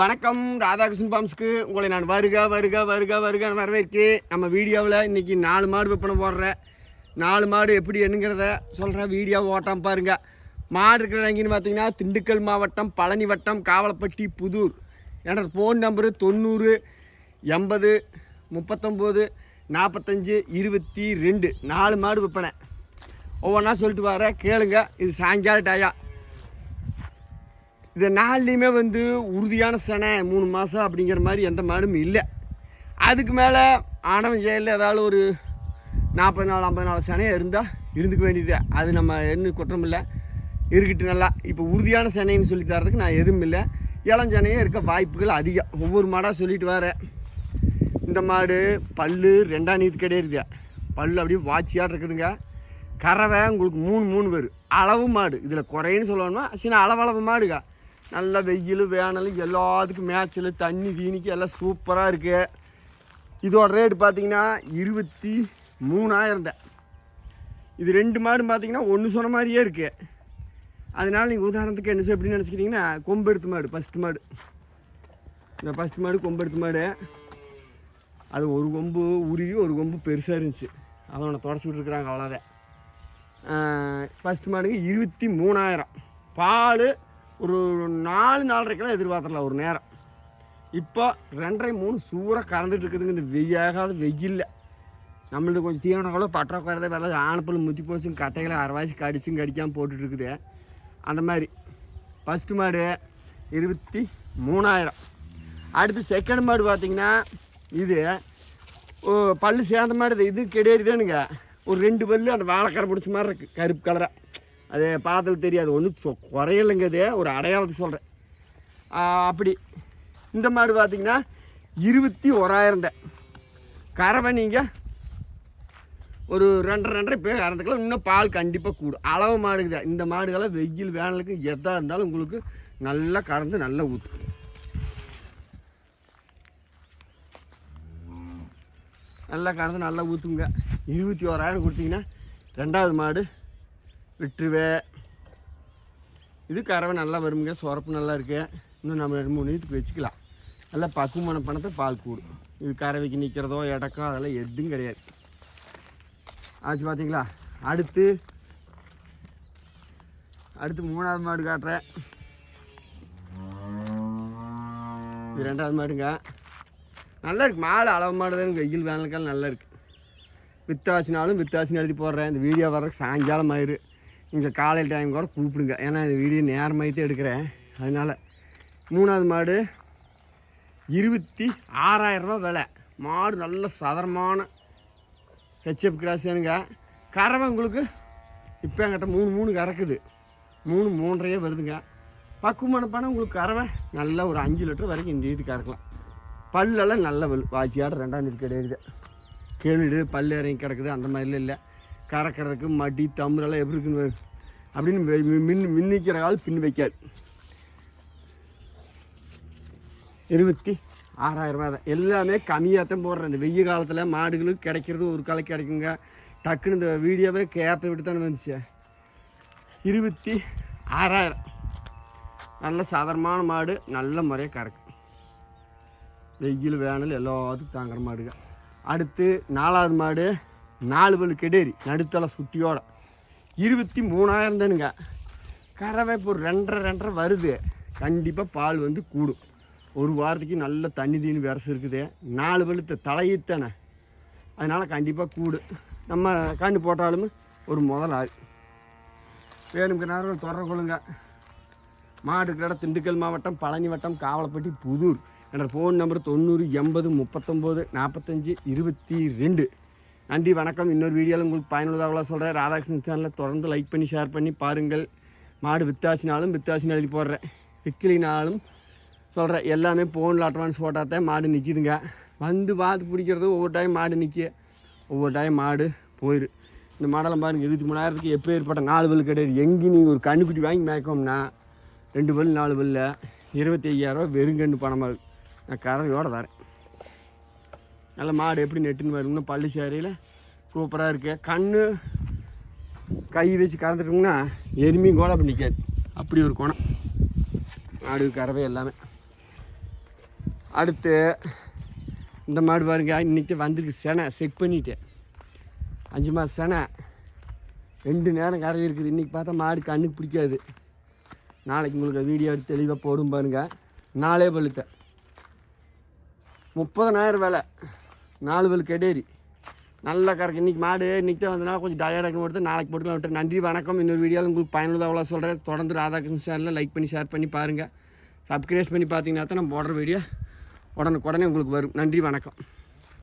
வணக்கம். ராதாகிருஷ்ணன் பாம்ஸ்க்கு உங்களை நான் வருக வருக வருக வருக வரவேற்று நம்ம வீடியோவில் இன்றைக்கி நாலு மாடு விற்பனை போடுறேன் நாலு மாடு எப்படி என்னங்கிறத சொல்கிறேன் வீடியோ ஓட்டம் பாருங்க. மாடு இருக்கிற எங்கேன்னு பார்த்தீங்கன்னா திண்டுக்கல் மாவட்டம் பழனி வட்டம் காவலப்பட்டி புதூர். எனது ஃபோன் நம்பரு தொண்ணூறு எண்பது முப்பத்தொம்போது நாற்பத்தஞ்சு இருபத்தி ரெண்டு. நாலு மாடு விற்பனை. ஒவ்வொன்றா சொல்லிட்டு வரேன் கேளுங்க. இது சாயங்கால டயா இது நாலுலேயுமே வந்து உறுதியான செனை மூணு மாதம் அப்படிங்கிற மாதிரி எந்த மாடும் இல்லை. அதுக்கு மேலே ஆணவன் ஜெயலில் ஏதாவது ஒரு நாற்பது நாள் ஐம்பது நாள் செனையாக இருந்தால் இருந்துக்க வேண்டியது அது நம்ம என்ன குற்றம் இல்லை. இருக்கட்டும் நல்லா. இப்போ உறுதியான செனைன்னு சொல்லி தரதுக்கு நான் எதுவும் இல்லை. இளஞ்சனையும் இருக்க வாய்ப்புகள் அதிகம். ஒவ்வொரு மாடாக சொல்லிட்டு வரேன் இந்த மாடு பல்லு ரெண்டாம் நீத்து கிடையாது பல்லு அப்படியே வாட்சியாக இருக்குதுங்க. கறவை உங்களுக்கு மூணு மூணு பேர். அளவு மாடு. இதில் குறைன்னு சொல்லணும்னா சின்ன அளவளவு மாடுங்க நல்ல வெயில் வேணலும் எல்லாத்துக்கும் மேய்ச்சல் தண்ணி தீனிக்கு எல்லாம் சூப்பராக இருக்குது இதோட ரேட்டு பார்த்தீங்கன்னா இருபத்தி மூணாயிரம் இது ரெண்டு மாடும் பார்த்தீங்கன்னா ஒன்று சொன்ன மாதிரியே இருக்குது அதனால் நீங்கள் உதாரணத்துக்கு என்ன செய்ய எப்படின்னு நினச்சிக்கிட்டிங்கன்னா கொம்பெடுத்து மாடு ஃபஸ்ட்டு மாடு. இந்த ஃபஸ்ட் மாடு கொம்பெடுத்து மாடு. அது ஒரு கொம்பு உருகி ஒரு கொம்பு பெருசாக இருந்துச்சு. அதை ஒன்று தொடச்சி விட்ருக்குறாங்க அவ்வளோதான் ஃபஸ்ட் மாடுங்க இருபத்தி மூணாயிரம். பால் ஒரு நாலு நாலரைக்கெல்லாம் எதிர்பார்த்துடலாம் ஒரு நேரம். இப்போ ரெண்டரை மூணு சூறாக கறந்துட்டு இருக்குதுங்க. இந்த வெய்யாகாத வெயில்ல. நம்மளது கொஞ்சம் தீவனம் கூட பற்றாக்குறதே வேலை ஆனப்பல் முத்தி போச்சும் கட்டைகளை அரைவாசி கடிச்சும் கடிக்காமல் போட்டுட்டு இருக்குது அந்த மாதிரி. ஃபஸ்ட்டு மாடு இருபத்தி மூணாயிரம். அடுத்து செகண்ட் மாடு பார்த்தீங்கன்னா இது ஓ, பல்லு சேர்ந்த மாடு இது. இது கிடையாதுதானுங்க ஒரு ரெண்டு பல்லு அந்த வாழைக்கரை பிடிச்ச மாதிரி இருக்குது கருப்பு கலராக அது பார்த்தது தெரியாது. ஒன்றும் சொ அது ஒரு அடையாளத்தை சொல்கிறேன் அப்படி. இந்த மாடு பார்த்தீங்கன்னா இருபத்தி ஓராயிரம் தான். கறவை நீங்கள் ஒரு ரெண்டரை ரெண்டரை பேர் கறந்துக்கலாம். இன்னும் பால் கண்டிப்பாக கூடும். அளவு மாடுக்கு தான். இந்த மாடுகளை வெயில் வேனலுக்கு எதாக இருந்தாலும் உங்களுக்கு நல்லா கறந்து நல்லா ஊற்றும் நல்லா கறந்து நல்லா ஊற்றுங்க இருபத்தி ஓராயிரம் கொடுத்தீங்கன்னா ரெண்டாவது மாடு விட்டுருவே. இது கறவை நல்லா வருமுங்க. சுரப்பு நல்லா இருக்கு. இன்னும் நம்ம ரெண்டு மூணு இதுக்கு வச்சுக்கலாம். நல்லா பக்குவமான பணத்தை பால் கூடும் இது கறவைக்கு நிற்கிறதோ இடக்கோ அதெல்லாம் எதுவும் கிடையாது. ஆச்சு பார்த்தீங்களா அடுத்து அடுத்து மூணாவது மாடு காட்டுறேன். இது ரெண்டாவது மாடுங்க. நல்லா இருக்கு. மாடு அளவு மாடு தான் வெயில் வேனலுக்கால் நல்லா இருக்கு. வித்தாசினாலும் வித்தாசின்னு எழுதி போடுறேன். இந்த வீடியோ வர்றதுக்கு சாயங்காலம் ஆயிரு. இங்கே காலையில் டைம் கூட கூப்பிடுங்க. ஏன்னா இந்த வீடியோ நேரமாயிட்டே எடுக்கிறேன். அதனால் மூணாவது மாடு இருபத்தி ஆறாயிரரூபா விலை. மாடு நல்ல சதரமான ஹெச்எப் கிராஸ்னுங்க கறவை உங்களுக்கு இப்போ என்கிட்ட மூணு மூணு கறக்குது. மூணு மூன்றையே வருதுங்க. பக்குவமான பணம் உங்களுக்கு கறவை நல்ல ஒரு அஞ்சு லிட்டர் வரைக்கும் இந்த இது கறக்கலாம். பல்லெல்லாம் நல்ல பல் வாச்சியாட ரெண்டாம் இது கிடையாது. கேளுடு பல் இறங்கி கிடக்குது அந்த மாதிரிலாம் இல்லை. கறக்கிறதுக்கு மடி தம்புரெல்லாம் எப்படி இருக்குன்னு அப்படின்னு மின் மின்னிக்கிற கால் பின் வைக்காது இருபத்தி ஆறாயிரம் ரூபாய் தான். எல்லாமே கம்மியாக தான் போடுறேன். இந்த வெய்ய காலத்தில் மாடுகளுக்கு கிடைக்கிறது ஒரு காலை கிடைக்குங்க. டக்குன்னு இந்த வீடியோவே கேப்பை விட்டு தானே வந்துச்சு. இருபத்தி ஆறாயிரம். நல்ல சாதாரணமான மாடு நல்ல முறையாக கறக்கு. வெயில் வேனல் எல்லாத்துக்கும் தாங்குற மாடுங்க. அடுத்து நாலாவது மாடு நாலு பல்லு கெடேரி நடுத்தலை சுட்டியோட. இருபத்தி மூணாயிரம் தானுங்க. கறவை இப்போ ஒரு ரெண்டரை ரெண்டரை வருது. கண்டிப்பாக பால் வந்து கூடும். ஒரு வாரத்துக்கு நல்ல தண்ணி தீனி விரசு இருக்குது. நாலு பழுத்த தலையீத்தானே அதனால் கண்டிப்பாக கூடு. நம்ம கண்ணு போட்டாலும் ஒரு முதல் ஆள். வேணுங்கிற நேரம் தொடர கொள்ளுங்க. மாடு கடை திண்டுக்கல் மாவட்டம் பழனி வட்டம் காவலப்பட்டி புதூர். என்னோடய ஃபோன் நம்பர் தொண்ணூறு எண்பது முப்பத்தொம்போது நாற்பத்தஞ்சு இருபத்தி ரெண்டு. நன்றி வணக்கம். இன்னொரு வீடியோவில் உங்களுக்கு பயனுள்ளதாக சொல்கிறேன் ராதாகிருஷ்ணன் சேனலில் தொடர்ந்து லைக் பண்ணி ஷேர் பண்ணி பாருங்கள். மாடு வித்தாசினாலும் வித்தாசின்னு எழுதி போடுறேன். விற்கலினாலும் சொல்கிறேன் எல்லாமே ஃபோனில் அட்வான்ஸ் போட்டால் தான் மாடு நிற்கிதுங்க வந்து பார்த்து பிடிக்கிறது ஒவ்வொரு டைம் மாடு நிற்க ஒவ்வொரு டைம் மாடு போயிடு இந்த மாடெல்லாம் பாருங்கள் இருபத்தி மூணாயிரத்துக்கு எப்போ ஏற்பட்ட நாலு பல் கிடையாது. எங்கே நீங்கள் ஒரு கண்ணுக்குட்டி வாங்கி மேய்க்கோம்னா ரெண்டு பல் நாலு பல்ல இருபத்தி ஐயாயிரரூவா வெறுங்கன்று பணமாக நான் கறவையோடு தரேன். நல்ல மாடு எப்படி நெட்டுன்னு வரும்னா பள்ளி சேரையில் சூப்பராக இருக்கு. கண் கை வச்சு கறந்துட்டோம்னா எருமையும் கூட அப்படி நிற்காது அப்படி ஒரு குணம். மாடு கறவை எல்லாமே. அடுத்து இந்த மாடு பாருங்க. இன்றைக்கி வந்திருக்கு செனை. செக் பண்ணிட்டேன். அஞ்சு மாதம் செனை. ரெண்டு நேரம் கறவை இருக்குது. இன்றைக்கி பார்த்தா மாடு கண்ணுக்கு பிடிக்காது. நாளைக்கு உங்களுக்கு வீடியோ எடுத்து தெளிவாக போடும் பாருங்க. நாளே பழுத்த. முப்பதனாயிரம் விலை. நாலு பல் கெடேரி. நல்ல கறக்கு. இன்றைக்கி மாடு இன்றைக்கி தான் வந்தனால கொஞ்சம் டயர்டாக கொடுத்து நாளைக்கு போட்டுக்கலாம் விட்டு நன்றி வணக்கம். இன்னொரு வீடியோவில் உங்களுக்கு பயனுள்ளதாக அவ்வளோ சொல்கிறேன் தொடர்ந்து ராதாகிருஷ்ணன் சேனலில் லைக் பண்ணி ஷேர் பண்ணி பாருங்கள் சப்ஸ்கிரைப் பண்ணி பார்த்தீங்கன்னா தான் நம்ம போடுற வீடியோ உடனுக்குடனே உங்களுக்கு வரும். நன்றி வணக்கம்.